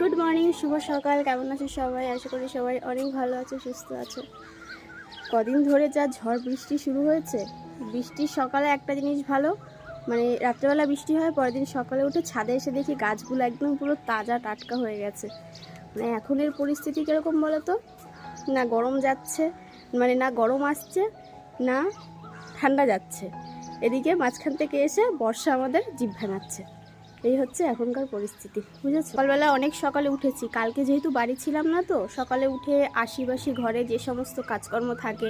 Good morning শুভ সকাল। কেমন আছে সবাই? আশা করি সবাই অনেক ভালো আছে, সুস্থ আছে। কদিন ধরে যা ঝড় বৃষ্টি শুরু হয়েছে বৃষ্টির সকালে একটা জিনিস ভালো মানে রাত্রেবেলা বৃষ্টি হয়, পরের দিন সকালে উঠে ছাদে এসে দেখি গাছগুলো একদম পুরো তাজা টাটকা হয়ে গেছে। মানে এখনের পরিস্থিতি কীরকম বলো তো না গরম যাচ্ছে মানে না গরম আসছে, না ঠান্ডা যাচ্ছে। এদিকে মাঝখান থেকে এসে বর্ষা আমাদের জিভ ভাঙাচ্ছে এই হচ্ছে এখনকার পরিস্থিতি, বুঝেছ? সকালবেলা অনেক সকালে উঠেছি, কালকে যেহেতু বাড়ি ছিলাম না তো, সকালে উঠে আশিবাসি ঘরে যে সমস্ত কাজকর্ম থাকে,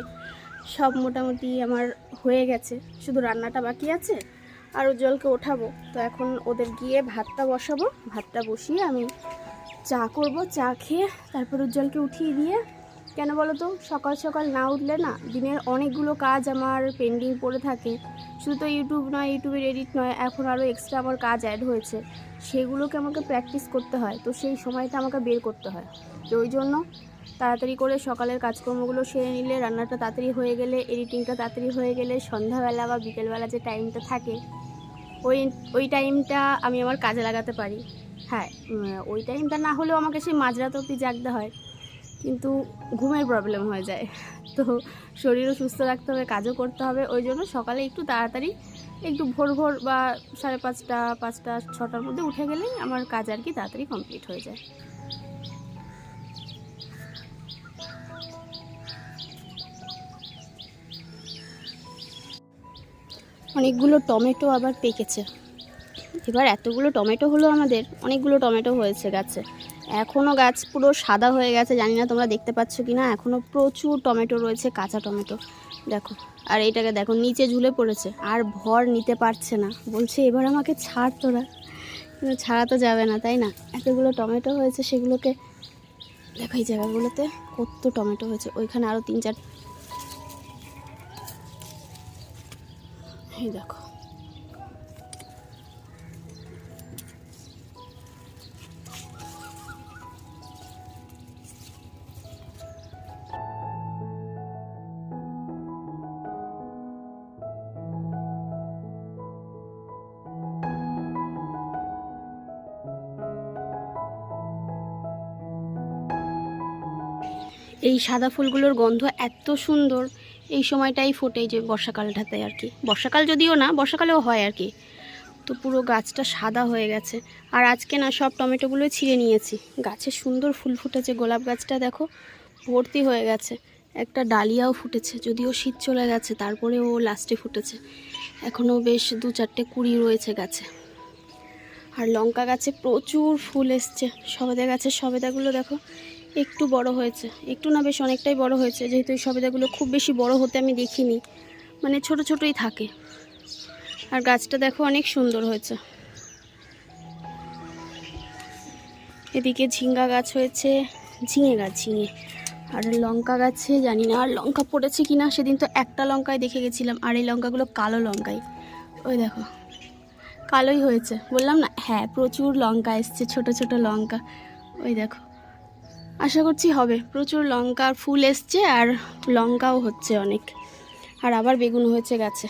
সব মোটামুটি আমার হয়ে গেছে, শুধু রান্নাটা বাকি আছে, আর উজ্জ্বলকে ওঠাবো। তো এখন ওদের গিয়ে ভাতটা বসাবো, ভাতটা বসিয়ে আমি চা করব, চা খেয়ে তারপর উজ্জ্বলকে উঠিয়ে দিয়ে কেন বলো তো? সকাল সকাল না উঠলে না দিনের অনেকগুলো কাজ আমার পেন্ডিং পড়ে থাকে। শুধু তো ইউটিউব নয় ইউটিউবের এডিট নয়, এখন আরও এক্সট্রা আমার কাজ অ্যাড হয়েছে। সেগুলোকে আমাকে প্র্যাকটিস করতে হয়। তো সেই সময়টা আমাকে বের করতে হয়। তো ওই জন্য তাড়াতাড়ি করে সকালের কাজকর্মগুলো সেরে নিলে, রান্নাটা তাড়াতাড়ি হয়ে গেলে এডিটিংটা তাড়াতাড়ি হয়ে গেলে, সন্ধ্যাবেলা বা বিকেলবেলা যে টাইমটা থাকে, ওই ওই টাইমটা আমি আমার কাজে লাগাতে পারি। হ্যাঁ ওই টাইমটা না হলেও আমাকে সেই মাঝরাত অবধি জাগতে হয়। কিন্তু ঘুমের প্রবলেম হয়ে যায়। তো শরীরও সুস্থ রাখতে হবে, কাজও করতে হবে, ওই জন্য সকালে একটু তাড়াতাড়ি একটু ভোর ভোর বা সাড়ে পাঁচটা পাঁচটা, ছটার মধ্যে উঠে গেলেই আমার কাজ আর কি তাড়াতাড়ি কমপ্লিট হয়ে যায়। অনেকগুলো টমেটো আবার পেকেছে। এবার এতগুলো টমেটো হলো আমাদের, অনেকগুলো টমেটো হয়েছে গাছে। এখনও গাছ পুরো সাদা হয়ে গেছে, জানি না তোমরা দেখতে পাচ্ছ কি না এখনও প্রচুর টমেটো রয়েছে, কাঁচা টমেটো। দেখো, আর এইটাকে দেখো, নিচে ঝুলে পড়েছে, আর ভর নিতে পারছে না। বলছে, এবার আমাকে ছাড় তোরা। কিন্তু ছাড়া তো যাবে না, তাই না? এতগুলো টমেটো হয়েছে সেগুলোকে, দেখো এই জায়গাগুলোতে কত টমেটো হয়েছে। ওইখানে আরও তিন চার এই দেখো। এই সাদা ফুলগুলোর গন্ধ এত সুন্দর। এই সময়টাই ফোটে যে বর্ষাকালটাতে আর কি। বর্ষাকাল যদিও না, বর্ষাকালেও হয় আর কি। তো পুরো গাছটা সাদা হয়ে গেছে। আর আজকে না সব টমেটোগুলো ছিঁড়ে নিয়েছি। গাছে সুন্দর ফুল ফুটেছে, গোলাপ গাছটা দেখো, ভর্তি হয়ে গেছে। একটা ডালিয়াও ফুটেছে, যদিও শীত চলে গেছে, তারপরেও লাস্টে ফুটেছে। এখনও বেশ দু চারটে কুড়ি রয়েছে গাছে। আর লঙ্কা গাছে প্রচুর ফুল এসছে। সবেদা গাছের সবেদাগুলো দেখো একটু বড় হয়েছে। একটু না বেশ অনেকটাই বড় হয়েছে, যেহেতু এই সবেদাগুলো খুব বেশি বড় হতে আমি দেখিনি। মানে ছোট ছোটই থাকে। আর গাছটা দেখো অনেক সুন্দর হয়েছে। এদিকে ঝিঙ্গা গাছ হয়েছে। ঝিঙে গাছ, ঝিঙে। আর লঙ্কা গাছে জানি না, আর লঙ্কা পড়েছে কি না সেদিন তো একটা লঙ্কায় দেখে গেছিলাম, আর এই লঙ্কাগুলো কালো লঙ্কাই। ওই দেখো, কালোই হয়েছে। বললাম না হ্যাঁ প্রচুর লঙ্কা এসছে, ছোট ছোট লঙ্কা। ওই দেখো। আশা করছি হবে। প্রচুর লঙ্কার ফুল এসছে আর লঙ্কাও হচ্ছে অনেক। আর আবার বেগুন হয়েছে গাছে।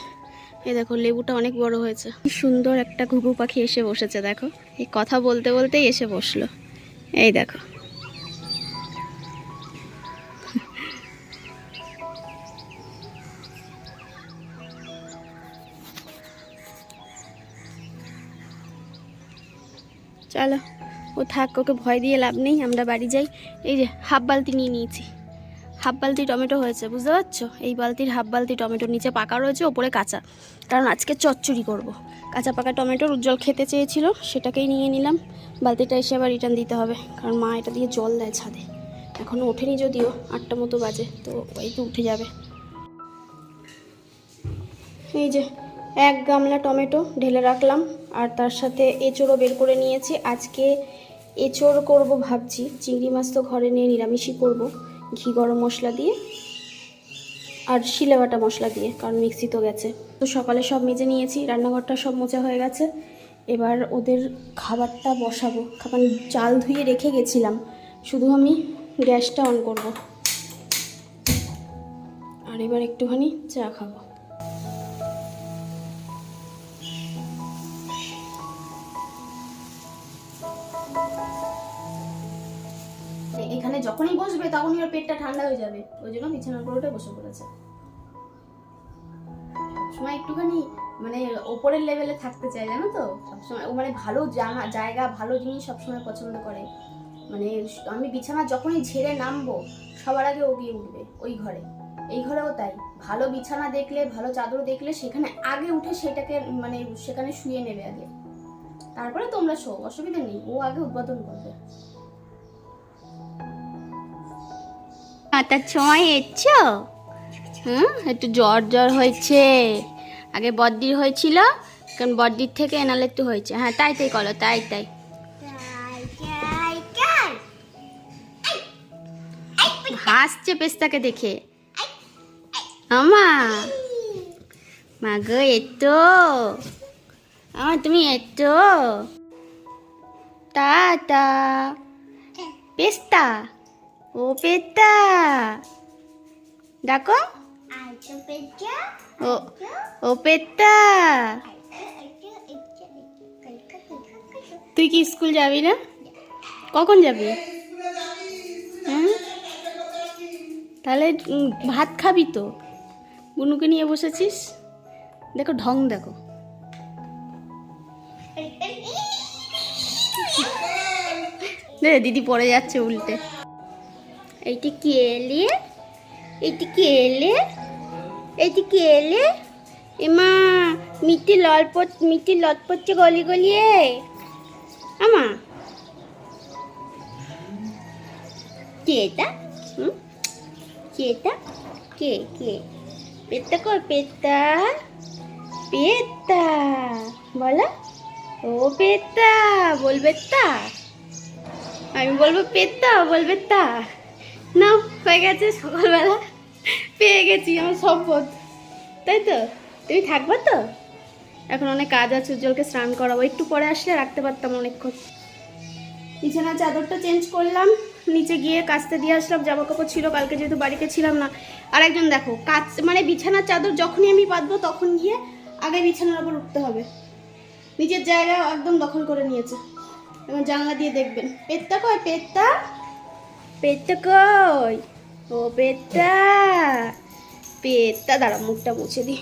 এই দেখো, লেবুটা অনেক বড় হয়েছে। সুন্দর একটা ঘুঘু পাখি এসে বসেছে, দেখো। এই কথা বলতে বলতেই এসে বসল। এই দেখো। চলো। ও থাক, ওকে ভয় দিয়ে লাভ নেই, আমরা বাড়ি যাই। এই যে, হাফ বালতি নিয়ে নিয়েছি। হাফ বালতি টমেটো হয়েছে, বুঝতে পারছ? এই বালতির হাফ বালতি টমেটো নিচে পাকা রয়েছে, ওপরে কাঁচা। কারণ আজকে চচ্চড়ি করব। কাঁচা পাকা টমেটোর উজ্জ্বল খেতে চেয়েছিল, সেটাকেই নিয়ে নিলাম। বালতিটা এসে আবার রিটার্ন দিতে হবে, কারণ মা এটা দিয়ে জল দেয় ছাদে। এখনও ওঠেনি যদিও, আটটা মতো বাজে, তো এই তো উঠে যাবে। এই যে এক গামলা টমেটো ঢেলে রাখলাম আর তার সাথে এঁচোড়ও বের করে নিয়েছি। আজকে এঁচোড় করব ভাবছি। চিংড়ি মাছ তো ঘরে নিয়ে নিরামিষই করব। ঘি গরম মশলা দিয়ে আর শিলে বাটা মশলা দিয়ে, কারণ মিক্সি তো গেছে। তো সকালে সব মেজে নিয়েছি, রান্নাঘরটা সব মোচা হয়ে গেছে। এবার ওদের খাবারটা বসাবো। খাবার চাল ধুয়ে রেখে গেছিলাম। শুধু আমি গ্যাসটা অন করব। আর এবার একটুখানি চা খাব। যখনই বসবে তখনই ওর পেটটা ঠান্ডা হয়ে যাবে। ওই জন্য বিছানার উপর উঠে বসে পড়েছে। সবসময় একটুখানি মানে ওপরের লেভেলে থাকতে চাই জানো তো? সবসময় ও মানে ভালো জামা, জায়গা, ভালো জিনিস সবসময় পছন্দ করে। মানে আমি বিছানা যখনই ঝেড়ে নামবো, সবার আগে ও গিয়ে উঠবে ওই ঘরে। এই ঘরেও তাই। ভালো বিছানা দেখলে, ভালো চাদর দেখলে সেখানে আগে উঠে সেটাকে মানে সেখানে শুয়ে নেবে আগে। তারপরে তোমরা শো অসুবিধা নেই। ও আগে উদ্বোধন করবে। তার সময় এসছো হুম, একটু জ্বর জ্বর হয়েছে। আগে বদ্দির হয়েছিল কারণ বদ্দির থেকে এনালে একটু হয়েছে। হ্যাঁ তাই তাই করো, তাই তাই। হাসছে পেস্তাকে দেখে। আমা, মা গো এতো আমার তুমি এতো তা তা। পেস্তা। ও পেস্তা ডাকো। ও ও পেস্তা তুই কি স্কুল যাবি না? কখন যাবি? তাহলে ভাত খাবি তো। বুনুকে নিয়ে বসেছিস? দেখো ঢং দেখো। দিদি পড়ে যাচ্ছে উল্টে। এইটি কে এলে? এইটি কে এলে? এইটি কে এলে? এমা মিটি ললপট মিটি লট পড়ছে গলি গলিয়ে আমা। কে এটা? হুম? কে এটা? কে কে? পেটটা কই? পেটটা? পেটটা। বলো। ও পেটটা, বলবে তা। আমি বলব পেটটা, বলবে তা। না, হয়ে গেছে, সকালবেলা পেয়ে গেছি, আমার সম্পদ। তাই তো? তুমি থাকবে তো? এখন অনেক কাজ আছে, উজ্জ্বলকে স্নান করাবো। একটু পরে আসলে রাখতে পারতাম অনেকক্ষণ। বিছানার চাদরটা চেঞ্জ করলাম, নিচে গিয়ে কাচতে দিয়ে আসলাম জামা কাপড় ছিল, কালকে যেহেতু বাড়িতে ছিলাম না। আর একজন দেখো, কাচ মানে বিছানার চাদর যখনই আমি পাতবো তখন গিয়ে আগে বিছানার ওপর উঠতে হবে। নিজের জায়গা একদম দখল করে নিয়েছে। এবং জানলা দিয়ে দেখবেন। পেটটা কয়? পেটটা পেটটা কই? ও পেটটা। পেটটা, দাঁড়া, মুখটা মুছে দি।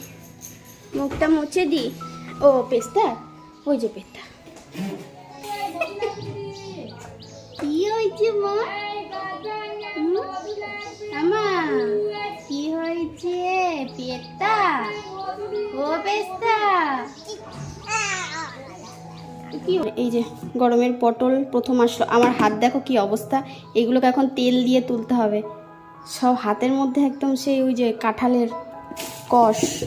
মুখটা মুছে দি। ও, পেস্তা? ওই যে পেটটা। কি হয়েছে মা? হুম? আমা, কি হয়েছে? পেটটা? ও পেস্তা? কি এই যে গরমের পটল প্রথম আসলো। আমার হাত দেখো কি অবস্থা। এগুলোকে এখন তেল দিয়ে তুলতে হবে। সব হাতের মধ্যে একদম সেই ওই যে কাঁঠালের কষ।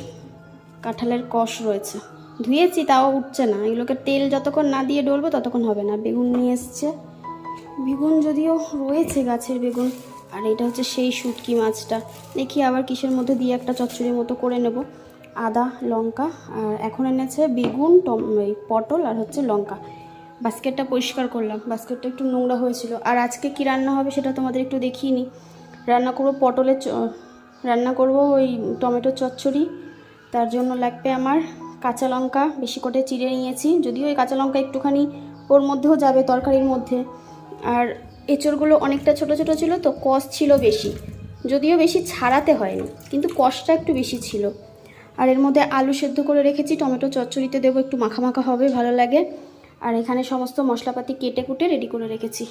কাঁঠালের কষ রয়েছে। ধুয়েছি, তাও উঠছে না। এগুলোকে তেল যতক্ষণ না দিয়ে ডলবো ততক্ষণ হবে না। বেগুন নিয়ে এসছে। বেগুন যদিও রয়েছে গাছের বেগুন। আর এটা হচ্ছে সেই শুটকি মাছটা। দেখি আবার কিসের মধ্যে দিয়ে একটা চচ্চড়ির মতো করে নেব। আদা, লঙ্কা, আর এখন এনেছে বেগুন পটল আর হচ্ছে লঙ্কা। বাস্কেটটা পরিষ্কার করলাম। বাস্কেটটা একটু নোংরা হয়েছিল। আর আজকে কি রান্না হবে সেটা তোমাদের একটু দেখিয়ে নিই। রান্না করব পটলের রান্না করব ওই টমেটো চচ্চড়ি। তার জন্য লাগবে আমার কাঁচা লঙ্কা, বেশি করে চিড়ে নিয়েছি। যদিও এই কাঁচা লঙ্কা একটুখানি ওর মধ্যেও যাবে তরকারির মধ্যে। আর এঁচড়গুলো অনেকটা ছোট ছোট ছিল, তো কষ ছিল বেশি। যদিও বেশি ছাড়াতে হয়নি, কিন্তু কষটা একটু বেশি ছিল। আর এর মধ্যে আলু সেদ্ধ করে রেখেছি, টমেটো চচ্চড়িতে দেবো, একটু মাখা মাখা হবে, ভালো লাগে। আর এখানে সমস্ত মশলাপাতি কেটে কুটে রেডি করে রেখেছি।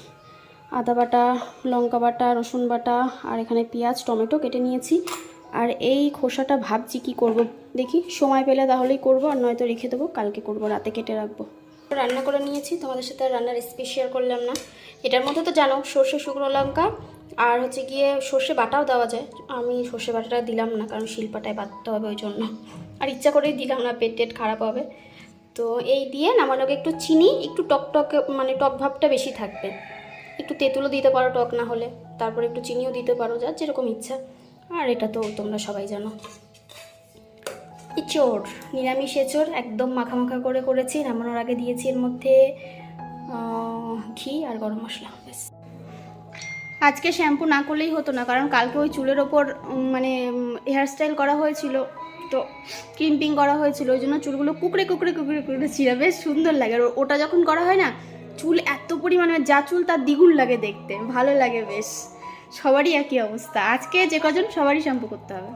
আদা বাটা, লঙ্কা বাটা, রসুন বাটা, আর এখানে পেঁয়াজ, টমেটো কেটে নিয়েছি। আর এই খোসাটা ভাবছি কি করব, দেখি, সময় পেলে তাহলেই করব, আর নয়তো রেখে দেবো, কালকে করব, রাতে কেটে রাখব। রান্না করে নিয়েছি, তোমাদের সাথে রান্নার রেসিপি শেয়ার করলাম না। এটার মধ্যে তো জানো, সর্ষে, শুকনো লঙ্কা আর হচ্ছে গিয়ে সর্ষে বাটাও দেওয়া যায়। আমি সর্ষে বাটাটা দিলাম না, কারণ শিল্পাটায় বাটতে হবে ওই জন্য। আর ইচ্ছা করেই দিলাম না, পেট টেট খারাপ হবে। তো এই দিয়ে নামানোকে একটু চিনি, একটু টক টক মানে টক ভাবটা বেশি থাকবে। একটু তেঁতুলও দিতে পারো টক না হলে, তারপর একটু চিনিও দিতে পারো, যার যেরকম ইচ্ছা। আর এটা তো তোমরা সবাই জানো। এঁচড়, নিরামিষ এঁচড় একদম মাখা মাখা করে করেছি, নামানোর আগে দিয়েছি এর মধ্যে ঘি আর গরম মশলা, ব্যাস। আজকে শ্যাম্পু না করলেই হতো না, কারণ কালকে ওই চুলের ওপর মানে হেয়ার স্টাইল করা হয়েছিল, তো ক্রিম্পিং করা হয়েছিল, ওই জন্য চুলগুলো কুকড়ে কুকড়ে কুকড়ে কুকড়ে ছিল বেশ সুন্দর লাগে। আর ওটা যখন করা হয় না, চুল এত পরিমাণে, যা চুল তার দ্বিগুণ লাগে দেখতে, ভালো লাগে বেশ। সবারই একই অবস্থা, আজকে যে কজন, সবারই শ্যাম্পু করতে হবে।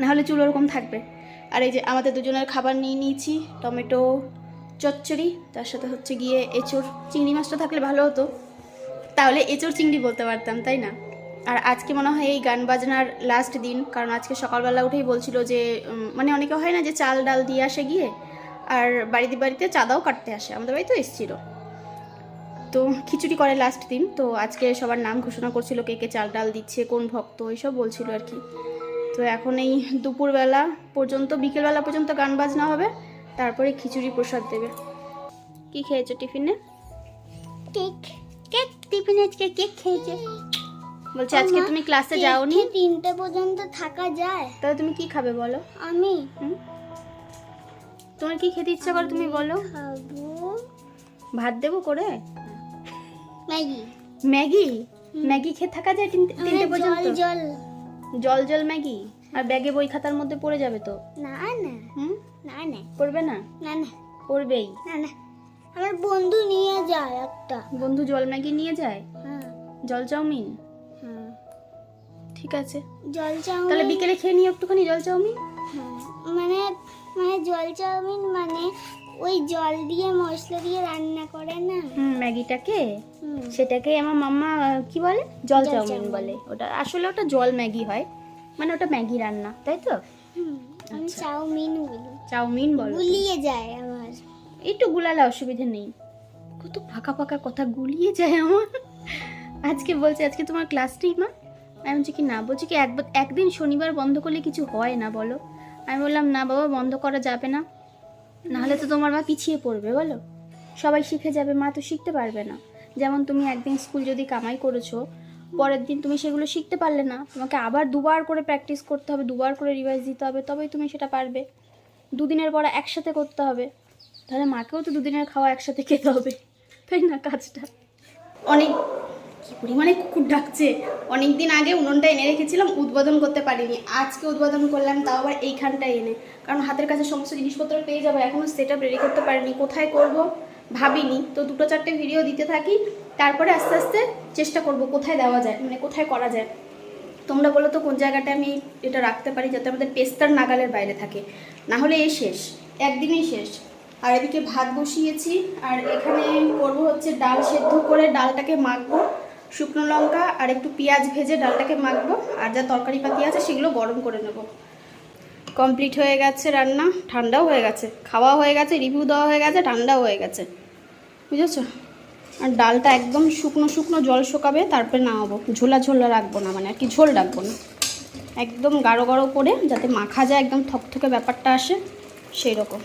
নাহলে চুল ওরকম থাকবে। আর এই যে আমাদের দুজনের খাবার নিয়ে নিয়েছি, টমেটো, চচ্চড়ি, তার সাথে হচ্ছে গিয়ে এঁচোড়, চিংড়ি মাছটা থাকলে ভালো হতো। তাহলে এঁচোড় চিংড়ি বলতে পারতাম, তাই না? আর আজকে মনে হয় এই গান বাজনার লাস্ট দিন, কারণ আজকে সকালবেলা উঠেই বলছিল যে মানে অনেকে হয় না যে চাল ডাল দিয়ে আসে গিয়ে, আর বাড়িতে বাড়িতে চাঁদাও কাটতে আসে, আমাদের বাড়িতেও এসেছিল। তো খিচুড়ি করে লাস্ট দিন, তো আজকে সবার নাম ঘোষণা করছিল কে কে চাল ডাল দিচ্ছে, কোন ভক্ত, এইসব বলছিল আর কি। তো এখন এই দুপুরবেলা পর্যন্ত, বিকেলবেলা পর্যন্ত গান বাজনা হবে, তারপরে খিচুড়ি প্রসাদ দেবে। কি খেয়েছো টিফিনে? কেক। টিফিনে আজকে কেক খেয়েছে? বলছি আজকে তুমি ক্লাসে যাওনি? কেক তিনটে পর্যন্ত থাকা যায়। তাহলে তুমি কি খাবে বলো? আমি? তোমার কি খেতে ইচ্ছা করে তুমি বলো। ভাত দেবো করে? ম্যাগি। ম্যাগি? ম্যাগি খেয়ে থাকা যায় তিনটে পর্যন্ত? জল। জল জল ম্যাগি? আর ব্যাগে বই খাতার মধ্যে পড়ে যাবে তো? না না। হুম? না না। পড়বে না? না না। পড়বেই। না না। আমার বন্ধু নিয়ে যায় একটা। বন্ধু জল ম্যাগি নিয়ে যায়? হ্যাঁ। জল চাউমিন? হ্যাঁ। ঠিক আছে। জল চাউমিন তাহলে বিকেলে খেয়ে নিও একটুখানি জল চাউমিন। হ্যাঁ, মানে মানে জল চাউমিন মানে ওই জল দিয়ে মশলা দিয়ে রান্না করে না? হুম ম্যাগিটাকে? সেটাকে আমার মাম্মা কি বলে? জল চাউমিন। বলে। ওটা আসলে ওটা জল ম্যাগি হয়। মানে ওটা ম্যাগি রান্না তাই তো? আমি আচ্ছা। চাউমিন বলি। চাউমিন বলো। গুলিয়ে যায় আমার। একটু গুলালে অসুবিধা নেই। কত ফাঁকা ফাঁকা কথা গুলিয়ে যায় আমার। আজকে বলছে, আজকে তোমার ক্লাস নেই মা? আমি বলছি কি না, বলছি কি একবার, একদিন শনিবার বন্ধ করলে কিছু হয় না বলো? আমি বললাম, না বাবা, বন্ধ করা যাবে না। নাহলে তো তোমার মা পিছিয়ে পড়বে, বলো? সবাই শিখে যাবে, মা তো শিখতে পারবে না। যেমন তুমি একদিন স্কুল যদি কামাই করেছ, পরের দিন তুমি সেগুলো শিখতে পারলে না। তোমাকে আবার দুবার করে প্র্যাকটিস করতে হবে, দুবার করে রিভাইজ দিতে হবে, তবেই তুমি সেটা পারবে। দুদিনের পর একসাথে করতে হবে। তাহলে মাকেও তো দুদিনের খাওয়া একসাথে খেতে হবে। তাই না কাজটা? অনেক কি পরিমাণে কুকুর ডাকছে। অনেক দিন আগে উনুনটা এনে রেখেছিলাম, উদ্বোধন করতে পারিনি। আজকে উদ্বোধন করলাম, তাও আবার এইখানটায় এনে। কারণ হাতের কাছে সমস্ত জিনিসপত্র পেয়ে যাব এখনও সেট রেডি করতে পারিনি। কোথায় করব ভাবিনি। তো দুটো চারটে ভিডিও দিতে থাকি, তারপরে আস্তে আস্তে চেষ্টা করব কোথায় দেওয়া যায় মানে কোথায় করা যায়। তোমরা বলো তো কোন জায়গাটা আমি এটা রাখতে পারি, যাতে আমাদের পেস্তার নাগালের বাইরে থাকে। না হলে এই শেষ, একদিনেই শেষ। আর এদিকে ভাত বসিয়েছি, আর এখানে করব হচ্ছে ডাল সেদ্ধ করে ডালটাকে মাখবো, শুকনো লঙ্কা আর একটু পেঁয়াজ ভেজে ডালটাকে মাখবো, আর যা তরকারি পাতি আছে সেগুলো গরম করে নেব। কমপ্লিট হয়ে গেছে রান্না, ঠান্ডাও হয়ে গেছে খাওয়া হয়ে গেছে রিভিউ দেওয়া হয়ে গেছে, ঠান্ডাও হয়ে গেছে। বুঝেছ? আর ডালটা একদম শুকনো শুকনো জল শোকাবে, তারপরে নামাবো। ঝোলা ঝোলা রাখব না মানে আর কি ঝোল রাখব না। একদম গাঢ় গাঢ় করে যাতে মাখা যায়, একদম থকথকে ব্যাপারটা আসে সেই রকম